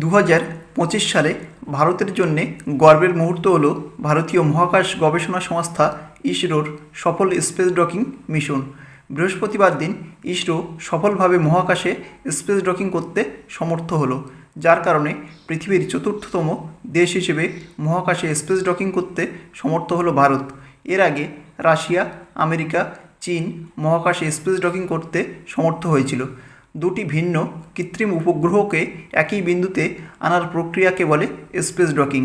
দু হাজার পঁচিশ সালে ভারতের জন্যে গর্বের মুহূর্ত হল ভারতীয় মহাকাশ গবেষণা সংস্থা ইসরোর সফল স্পেস ডকিং মিশন। বৃহস্পতিবার দিন ইসরো সফলভাবে মহাকাশে স্পেস ডকিং করতে সমর্থ হলো, যার কারণে পৃথিবীর চতুর্থতম দেশ হিসেবে মহাকাশে স্পেস ডকিং করতে সমর্থ হলো ভারত। এর আগে রাশিয়া, আমেরিকা, চীন মহাকাশে স্পেস ডকিং করতে সমর্থ হয়েছিল। দুটি ভিন্ন কৃত্রিম উপগ্রহকে একই বিন্দুতে আনার প্রক্রিয়াকে বলে স্পেস ডকিং।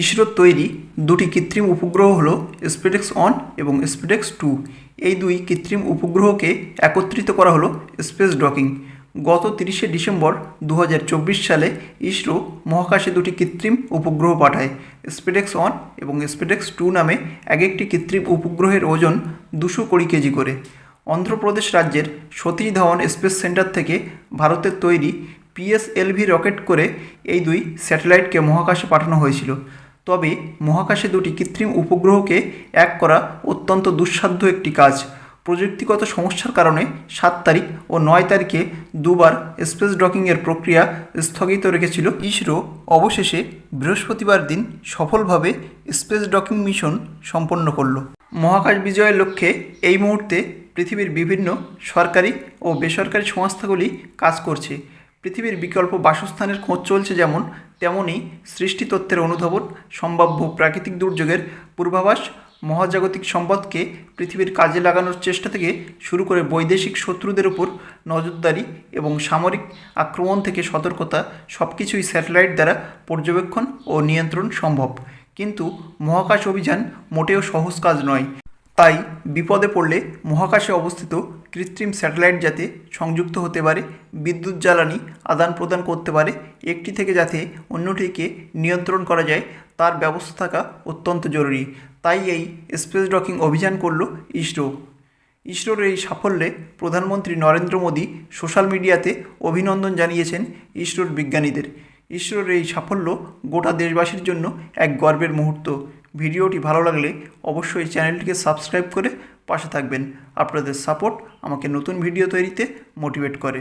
ইসরোর তৈরি দুটি কৃত্রিম উপগ্রহ হল স্পেডেক্স ওয়ান এবং স্পেডেক্স টু। এই দুই কৃত্রিম উপগ্রহকে একত্রিত করা হলো স্পেস ডকিং। গত তিরিশে ডিসেম্বর দু হাজার চব্বিশ সালে ইসরো মহাকাশে দুটি কৃত্রিম উপগ্রহ পাঠায় স্পেডেক্স ওয়ান এবং স্পেডেক্স টু নামে এক একটি কৃত্রিম উপগ্রহের ওজন দুশো কুড়ি কেজি করে। অন্ধ্রপ্রদেশ রাজ্যের সতীশ ধাওয়ান স্পেস সেন্টার থেকে ভারতের তৈরি পিএসএলভি রকেট করে এই দুই স্যাটেলাইটকে মহাকাশে পাঠানো হয়েছিল। তবে মহাকাশে দুটি কৃত্রিম উপগ্রহকে এক করা অত্যন্ত দুঃসাধ্য একটি কাজ। প্রযুক্তিগত সমস্যার কারণে সাত তারিখ ও নয় তারিখে দুবার স্পেস ডকিংয়ের প্রক্রিয়া স্থগিত রেখেছিল। ইসরো অবশেষে বৃহস্পতিবার দিন সফলভাবে স্পেস ডকিং মিশন সম্পন্ন করল। মহাকাশ বিজয়ের লক্ষ্যে এই মুহূর্তে পৃথিবীর বিভিন্ন সরকারি ও বেসরকারি সংস্থাগুলি কাজ করছে। পৃথিবীর বিকল্প বাসস্থানের খোঁজ চলছে যেমন, তেমনই সৃষ্টি তত্ত্বের অনুধাবন, সম্ভাব্য প্রাকৃতিক দুর্যোগের পূর্বাভাস, মহাজাগতিক সম্পদকে পৃথিবীর কাজে লাগানোর চেষ্টা থেকে শুরু করে বৈদেশিক শত্রুদের উপর নজরদারি এবং সামরিক আক্রমণ থেকে সতর্কতা সব কিছুই স্যাটেলাইট দ্বারা পর্যবেক্ষণ ও নিয়ন্ত্রণ সম্ভব। কিন্তু মহাকাশ অভিযান মোটেও সহজ কাজ নয়। তাই বিপদে পড়লে মহাকাশে অবস্থিত কৃত্রিম স্যাটেলাইট যাতে সংযুক্ত হতে পারে, বিদ্যুৎ জ্বালানি আদান প্রদান করতে পারে, একটি থেকে যাতে অন্যটিকে নিয়ন্ত্রণ করা যায়, তার ব্যবস্থা থাকা অত্যন্ত জরুরি। তাই এই স্পেস ডকিং অভিযান করল ইসরো। ইসরোর এই সাফল্যে প্রধানমন্ত্রী নরেন্দ্র মোদী সোশ্যাল মিডিয়াতে অভিনন্দন জানিয়েছেন ইসরোর বিজ্ঞানীদের। ইসরোর এই সাফল্য গোটা দেশবাসীর জন্য এক গর্বের মুহূর্ত। ভিডিওটি ভালো লাগলে অবশ্যই চ্যানেলটিকে সাবস্ক্রাইব করে পাশে থাকবেন। আপনাদের সাপোর্ট আমাকে নতুন ভিডিও তৈরিতে মোটিভেট করে।